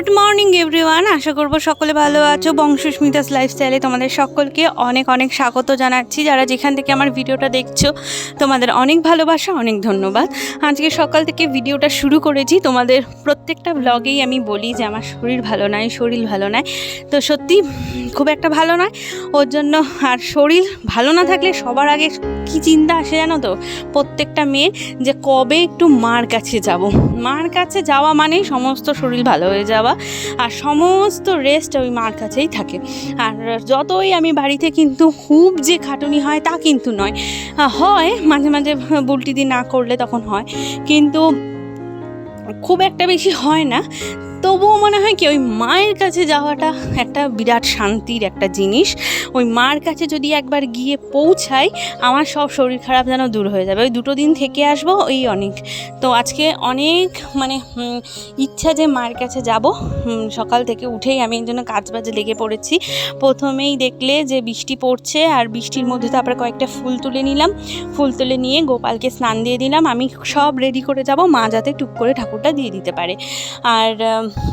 Good morning everyone আশা করব সকলে ভালো আছো। বংশস্মিতাস লাইফস্টাইলে তোমাদের সকলকে অনেক অনেক স্বাগত জানাচ্ছি। যারা যেখান থেকে আমার ভিডিওটা দেখছ, তোমাদের অনেক ভালোবাসা, অনেক ধন্যবাদ। আজকে সকাল থেকে ভিডিওটা শুরু করেছি। তোমাদের প্রত্যেকটা ব্লগেই আমি বলি যে আমার শরীর ভালো নয়, শরীর ভালো নয়। তো সত্যি খুব একটা ভালো নয়। ওর জন্য আর শরীর ভালো না থাকলে সবার আগে কি চিন্তা আসে জানো তো? প্রত্যেকটা মেয়ের যে কবে একটু মার কাছে যাব। মার কাছে যাওয়া মানেই সমস্ত শরীর ভালো হয়ে যাওয়া। আর সমস্ত রেস্ট ওই মার কাছেই থাকে। আর যতই আমি বাড়িতে কিন্তু খুব যে খাটুনি হয় তা কিন্তু নয়। হয়, মাঝে মাঝে বুলটি দিয়ে না করলে তখন হয়। কিন্তু খুব একটা বেশি হয় না। তবুও মনে হয় কি, ওই মায়ের কাছে যাওয়াটা একটা বিরাট শান্তির একটা জিনিস। ওই মার কাছে যদি একবার গিয়ে পৌঁছাই, আমার সব শরীর খারাপ যেন দূর হয়ে যাবে। ওই দুটো দিন থেকে আসব, ওই অনেক। তো আজকে অনেক মানে ইচ্ছা যে মার কাছে যাব। সকাল থেকে উঠেই আমি এই জন্য কাজ বাজে লেগে পড়েছি। প্রথমেই দেখলে যে বৃষ্টি পড়ছে, আর বৃষ্টির মধ্যে তো তারপরে কয়েকটা ফুল তুলে নিলাম। ফুল তুলে নিয়ে গোপালকে স্নান দিয়ে দিলাম। আমি সব রেডি করে যাব। মা যাতে টুক করে ঠাকুরটা দিয়ে দিতে পারে। আর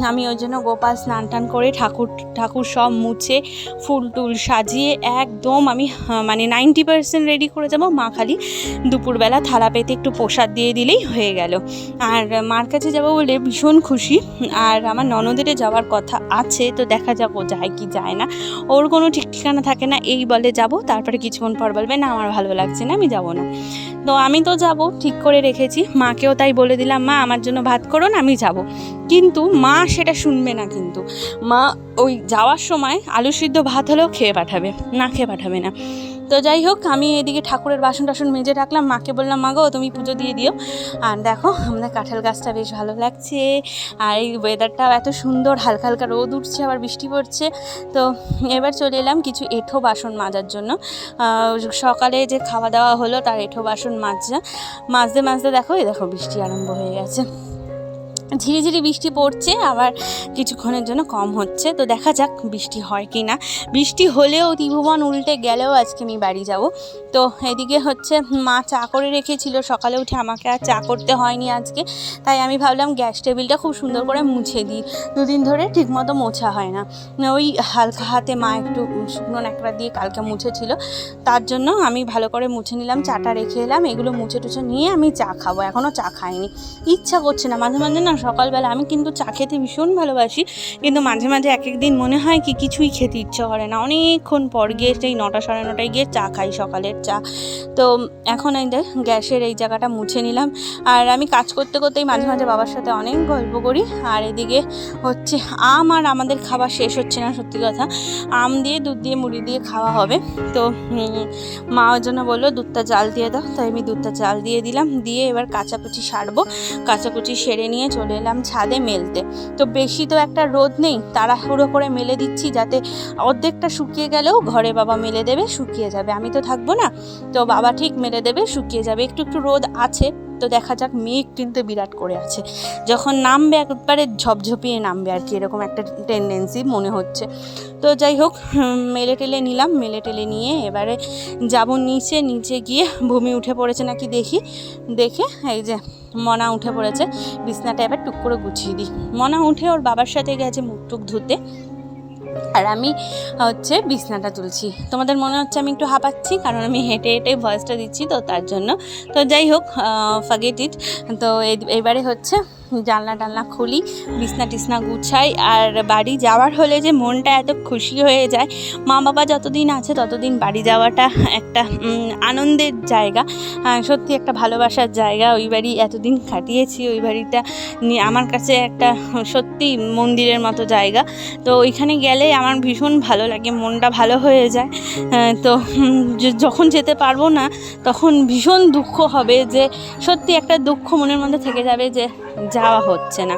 আম, ওই জন্য গোপাল স্নান টান করে ঠাকুর ঠাকুর সব মুছে ফুল টুল সাজিয়ে একদম আমি মানে নাইনটি পার্সেন্ট রেডি করে যাব। মা খালি দুপুরবেলা থালা পেতে একটু প্রসাদ দিয়ে দিলেই হয়ে গেল। আর মার কাছে যাব বলে ভীষণ খুশি। আর আমার ননদের যাওয়ার কথা আছে তো দেখা ও যায় কি যায় না। ওর কোনো ঠিক ঠিকানা থাকে না এই বলে যাব। তারপরে কিছুক্ষণ পর বলবে না আমার ভালো লাগছে না আমি যাব না। তো আমি তো যাব, ঠিক করে রেখেছি। মাকেও তাই বলে দিলাম, মা, আমার জন্য ভাত করুন আমি যাব। কিন্তু মা সেটা শুনবে না কিন্তু। মা ওই যাওয়ার সময় আলু সিদ্ধ ভাত হলেও খেয়ে পাঠাবে, না খেয়ে পাঠাবে না। তো যাই হোক, আমি এদিকে ঠাকুরের বাসন টাসন মেজে রাখলাম। মাকে বললাম, মা গো, তুমি পুজো দিয়ে দিও। আর দেখো আমাদের কাঁঠাল গাছটা বেশ ভালো লাগছে। আর এই ওয়েদারটাও এত সুন্দর, হালকা হালকা রোদ উঠছে, আবার বৃষ্টি পড়ছে। তো এবার চলে এলাম কিছু এঁঠো বাসন মাজার জন্য। সকালে যে খাওয়া দাওয়া হলো, তার এঁঠো বাসন মাজা। মাজতে মাজতে দেখো, এই দেখো বৃষ্টি আরম্ভ হয়ে গেছে। ঝিরিঝিরি বৃষ্টি পড়ছে, আবার কিছুক্ষণের জন্য কম হচ্ছে। তো দেখা যাক বৃষ্টি হয় কি না বৃষ্টি হলেও ত্রিভুবন উল্টে গেলেও আজকে আমি বাড়ি যাব। তো এদিকে হচ্ছে মা চা করে রেখেছিল, সকালে উঠে আমাকে আর চা করতে হয়নি আজকে। তাই আমি ভাবলাম গ্যাস টেবিলটা খুব সুন্দর করে মুছে দিই। দুদিন ধরে ঠিকমতো মোছা হয় না। ওই হালকা হাতে মা একটু শুকনো ন্যাকড়া দিয়ে কালকে মুছেছিল। তার জন্য আমি ভালো করে মুছে নিলাম, চাটা রেখে এলাম। এগুলো মুছে টুছে নিয়ে আমি চা খাব। এখনও চা খাইনি। ইচ্ছা করছে না। মাঝে মাঝে না সকালবেলা আমি কিন্তু চা খেতে ভীষণ ভালোবাসি। কিন্তু মাঝে মাঝে এক এক দিন মনে হয় কি কিছুই খেতে ইচ্ছে করে না। অনেকক্ষণ পর গিয়ে সেই নটা সাড়ে নটায় গিয়ে চা খাই সকালের চা। তো এখন এই গ্যাসের এই জায়গাটা মুছে নিলাম। আর আমি কাজ করতে করতেই মাঝে মাঝে বাবার সাথে অনেক গল্প করি। আর এদিকে হচ্ছে আম আর আমাদের খাবার শেষ হচ্ছে না, সত্যি কথা। আম দিয়ে, দুধ দিয়ে, মুড়ি দিয়ে খাওয়া হবে। তো মা ওর জন্য বলল, দুধটা জাল দিয়ে দাও। তাই আমি দুধটা জাল দিয়ে দিলাম। দিয়ে এবার কাচাকুচি সারবো। কাচাকুচি সেরে নিয়ে চলে এলাম ছাদে মেলতে। তো বেশি তো একটা রোদ নেই, তাড়াহুড়ো করে মেলে দিচ্ছি যাতে অর্ধেকটা শুকিয়ে গেলেও ঘরে বাবা মেলে দেবে, শুকিয়ে যাবে। আমি তো থাকব না, তো বাবা ঠিক মেলে দেবে, শুকিয়ে যাবে। একটু একটু রোদ আছে, তো দেখা যাক মেঘ কিন্তু বিরাট করে আছে। যখন নামবে একবারে ঝপঝপিয়ে নামবে আর কি, এরকম একটা টেন্ডেন্সি মনে হচ্ছে। তো যাই হোক মেলে টেলে নিলাম, মেলে টেলে নিয়ে এবারে যাব নিচে নিচে গিয়ে ভূমি উঠে পড়েছে নাকি দেখি, দেখে এই যে মনা উঠে পড়েছে। বিছনাটা এবার টুক করে গুছিয়ে দিই। মনা উঠে ওর বাবার সাথে গেছে মুখ টুক ধুতে। আর আমি হচ্ছে বিছনাটা তুলছি। তোমাদের মনে হচ্ছে আমি একটু হাঁপাচ্ছি, কারণ আমি হেঁটে হেঁটে ভয়েসটা দিচ্ছি তো তার জন্য। তো যাই হোক ফাগেট ইট তো এবারে হচ্ছে জানলা টালনা খুলি, বিছনা টিসনা গুছাই আর বাড়ি যাওয়ার হলে যে মনটা এত খুশি হয়ে যায়, মা বাবা যতদিন আছে ততদিন বাড়ি যাওয়াটা একটা আনন্দের জায়গা। সত্যি একটা ভালোবাসার জায়গা। ওই বাড়ি এতদিন কাটিয়েছি, ওই বাড়িটা আমার কাছে একটা সত্যি মন্দিরের মতো জায়গা। তো ওইখানে গেলে আমার ভীষণ ভালো লাগে, মনটা ভালো হয়ে যায়। তো যখন যেতে পারব না, তখন ভীষণ দুঃখ হবে যে, সত্যি একটা দুঃখ মনের মধ্যে থেকে যাবে যে যাওয়া হচ্ছে না।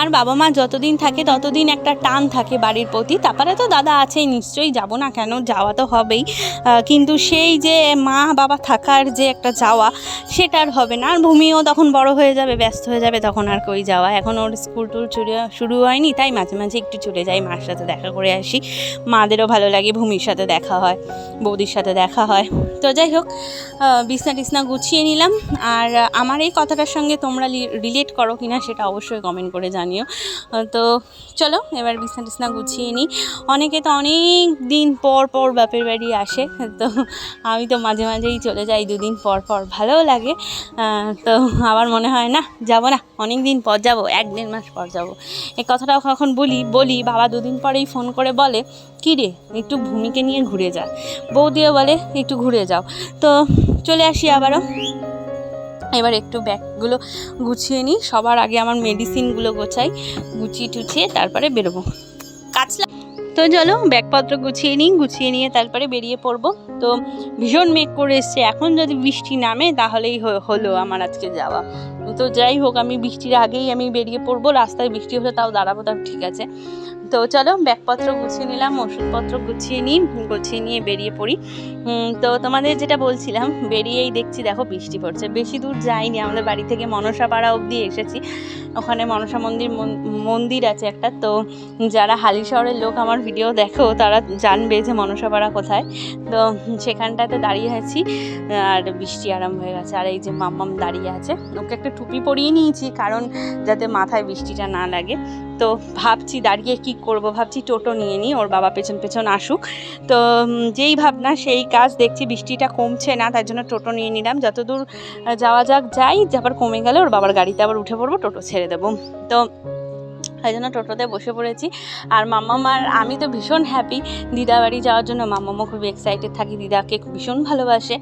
আর বাবা মা যতদিন থাকে, ততদিন একটা টান থাকে বাড়ির প্রতি। তারপরে তো দাদা আছেই নিশ্চয়ই যাব না কেন? যাওয়া তো হবেই। কিন্তু সেই যে মা বাবা থাকার যে একটা যাওয়া, সেটা আর হবে না। আর ভূমিও তখন বড় হয়ে যাবে, ব্যস্ত হয়ে যাবে, তখন আর কই যাওয়া? এখন ওর স্কুল টুল শুরু হয়নি, তাই মাঝে মাঝে একটু চলে যাই, মার সাথে দেখা করে আসি। মাদেরও ভালো লাগে, ভূমির সাথে দেখা হয়, বৌদির সাথে দেখা হয়। তো যাই হোক বিছনা টিছনা গুছিয়ে নিলাম। আর আমার এই কথাটার সঙ্গে তোমরা রিলেট করো কিনা, সেটা অবশ্যই কমেন্ট করে জানিও। জানিও। তো চলো, এবার বিছনা টিছনা গুছিয়ে নিই। অনেকে তো অনেক দিন পর পর বাপের বাড়ি আসে, তো আমি তো মাঝে মাঝেই চলে যাই দুদিন পর পর, ভালোও লাগে। তো আমার মনে হয় না, যাব না, অনেক দিন পর যাব, এক দেড় মাস পর যাব। এই কথাটাও কখন বলি বলি, বাবা দুদিন পরেই ফোন করে বলে, কী রে, একটু ভূমিকে নিয়ে ঘুরে যা। বৌদিও বলে, একটু ঘুরে যাও। তো চলে আসি আবারও। এবার একটু ব্যাগগুলো গুছিয়ে নিই। সবার আগে আমার মেডিসিনগুলো গোছাই, গুছিয়ে টুছিয়ে তারপরে বেরোবো। কাচলা তো চলো, ব্যাগপত্র গুছিয়ে নিই, গুছিয়ে নিয়ে তারপরে বেরিয়ে পড়ব। তো ভীষণ মেঘ করে এসছে। এখন যদি বৃষ্টি নামে তাহলেই হলো আমার আজকে যাওয়া। তো যাই হোক, আমি বৃষ্টির আগেই আমি বেরিয়ে পড়ব, রাস্তায় বৃষ্টি হলে তাও দাঁড়াবো, তাও ঠিক আছে। তো চলো, ব্যাগপত্র গুছিয়ে নিলাম, ওষুধপত্র গুছিয়ে নিই, গুছিয়ে নিয়ে বেরিয়ে পড়ি। তো তোমাদের যেটা বলছিলাম, বেরিয়েই দেখছি, দেখো বৃষ্টি পড়ছে। বেশি দূর যাইনি, আমাদের বাড়ি থেকে মনসাপাড়া অবধি এসেছি। ওখানে মনসা মন্দির, মন- মন্দির আছে একটা, তো যারা হালি শহরের লোক আমার ভিডিও দেখো, তারা জানবে যে মনসাপাড়া কোথায়। তো সেখানটাতে দাঁড়িয়ে আছি, আর বৃষ্টি আরম্ভ হয়ে গেছে। আর এই যে মাম্মাম দাঁড়িয়ে আছে, ওকে একটা টুপি পরিয়ে নিয়েছি, কারণ যাতে মাথায় বৃষ্টিটা না লাগে। তো ভাবছি দাঁড়িয়ে কি করব, ভাবছি টোটো নিয়ে নিই, ওর বাবা পেছন পেছন আসুক। তো যেই ভাবনা, সেই কাজ, দেখছি বৃষ্টিটা কমছে না, তার জন্য টোটো নিয়ে নিলাম। যতদূর যাওয়া যাক, যাই আবার কমে গেলে ওর বাবার গাড়িতে আবার উঠে পড়ব, টোটো ছেড়ে দেবো। তো, তাই জন্য টোটোতে বসে পড়েছি। আর মাম্মামার আমি তো ভীষণ হ্যাপি দিদা বাড়ি যাওয়ার জন্য মাম্মামা খুব এক্সাইটেড থাকি, দিদাকে ভীষণ ভালোবাসে।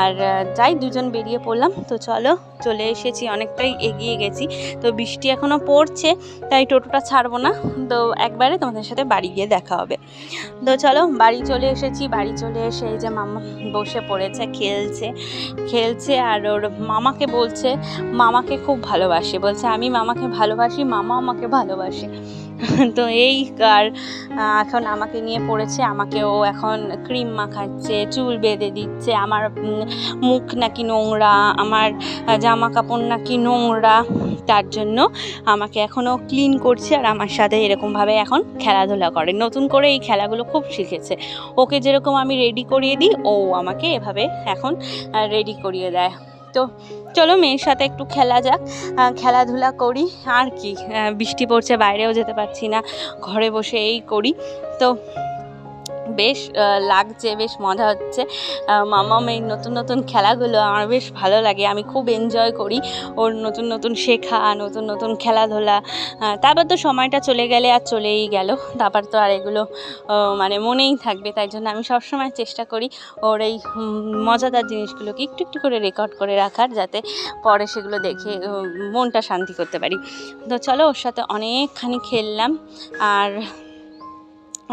আর যাই, দুজন বেরিয়ে পড়লাম। তো চলো চলে এসেছি, অনেকটাই এগিয়ে গেছি। তো বৃষ্টি এখনও পড়ছে, তাই টোটোটা ছাড়বো না। তো একবারে তোমাদের সাথে বাড়ি গিয়ে দেখা হবে। তো চলো, বাড়ি চলে এসেছি, বাড়ি চলে এসে এই যে মামা বসে পড়েছে, খেলছে। খেলছে আর ওর মামাকে বলছে, মামাকে খুব ভালোবাসে। বলছে, আমি মামাকে ভালোবাসি, মামা আমাকে ভালোবাসে। তো এই আহ, এখন আমাকে নিয়ে পড়েছে আমাকে ও এখন ক্রিম মাখাচ্ছে চুল বেঁধে দিচ্ছে আমার মুখ নাকি নোংরা আমার জামা কাপড় নাকি নোংরা তার জন্য আমাকে এখনও ক্লিন করছে আর আমার সাথে এরকমভাবে এখন খেলাধুলা করে। নতুন করে এই খেলাগুলো খুব শিখেছে। ওকে যেরকম আমি রেডি করিয়ে দিই ও আমাকে এভাবে এখন রেডি করিয়ে দেয়। তো চলো মেয়ের সাথে একটু খেলা যাক খেলাধুলা করি, আর কি বৃষ্টি পড়ছে, বাইরেও যেতে পারছি না, ঘরে বসে এই করি। তো বেশ লাগছে, বেশ মজা হচ্ছে। মামাম, এই নতুন নতুন খেলাগুলো আমার বেশ ভালো লাগে। আমি খুব এনজয় করি ওর নতুন নতুন শেখা, নতুন নতুন খেলাধুলা। তারপর তো সময়টা চলে গেলে আর চলেই গেল। তারপর তো আর এগুলো মানে মনেই থাকবে। তাই জন্য আমি সবসময় চেষ্টা করি ওর এই মজাদার জিনিসগুলোকে একটু একটু করে রেকর্ড করে রাখার যাতে পরে সেগুলো দেখে মনটা শান্তি করতে পারি। তো চলো ওর সাথে অনেকখানি খেললাম। আর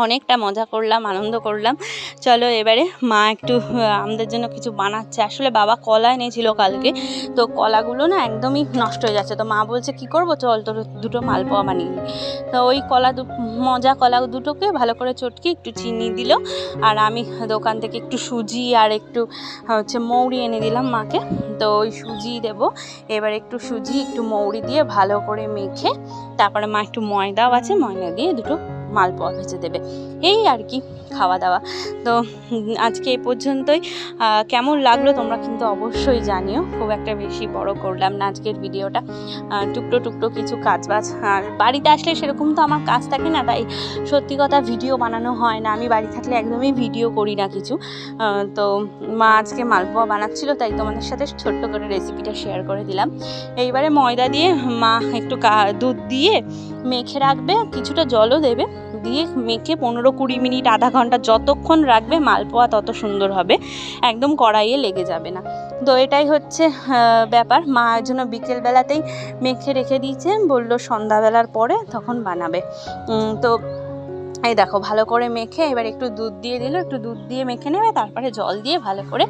অনেকটা মজা করলাম, আনন্দ করলাম। চলো এবারে মা একটু আমাদের জন্য কিছু বানাচ্ছে। আসলে বাবা কলা এনেছিল কালকে। তো কলাগুলো না একদমই নষ্ট হয়ে যাচ্ছে। তো মা বলছে, কি করব? চল তোর দুটো মালপোয়া বানিয়ে তো ওই কলা মজা কলা দুটোকে ভালো করে চটকে একটু চিনি দিল। আর আমি দোকান থেকে একটু সুজি আর একটু, হচ্ছে মৌরি এনে দিলাম মাকে। তো ওই সুজি দেব। এবার একটু সুজি, একটু মৌরি দিয়ে ভালো করে মেখে, তারপরে মা একটু ময়দাও আছে, ময়দা দিয়ে দুটো মালপোয়া ভেজে দেবে। এই আর কি খাওয়া দাওয়া। তো আজকে এই পর্যন্তই। কেমন লাগল তোমরা কিন্তু অবশ্যই জানিও। খুব একটা বেশি বড় করলাম না আজকের ভিডিওটা। টুকটো টুকরো কিছু কাজ বাজ আর বাড়িতে আসলে সেরকম তো আমার কাজ থাকে না, তাই সত্যি কথা ভিডিও বানানো হয় না। আমি বাড়ি থাকলে একদমই ভিডিও করি না কিছু। তো মা আজকে মালপোয়া বানাচ্ছিল, তাই তোমাদের সাথে ছোট্ট করে রেসিপিটা শেয়ার করে দিলাম। এইবারে ময়দা দিয়ে মা একটু দুধ দিয়ে মেখে রাখবে, কিছুটা জলও দেবে। দিয়ে মেখে পনেরো কুড়ি মিনিট, আধা ঘণ্টা যতক্ষণ রাখবে মালপোয়া তত সুন্দর হবে, একদম কড়াইয়ে লেগে যাবে না। তো এটাই হচ্ছে ব্যাপার। মা জন্য বিকেলবেলাতেই মেখে রেখে দিয়েছে, বলল সন্ধ্যাবেলার পরে তখন বানাবে। তো এই দেখো, ভালো করে মেখে এবার একটু দুধ দিয়ে দিল, একটু দুধ দিয়ে মেখে নেবে, তারপরে জল দিয়ে ভালো করে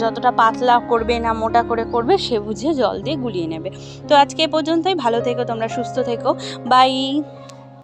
যতটা পাতলা করবে না মোটা করে করবে, সে বুঝে জল দিয়ে গুলিয়ে নেবে। তো আজকে এ পর্যন্তই, ভালো থেকো, তোমরা সুস্থ থেকো, বাই।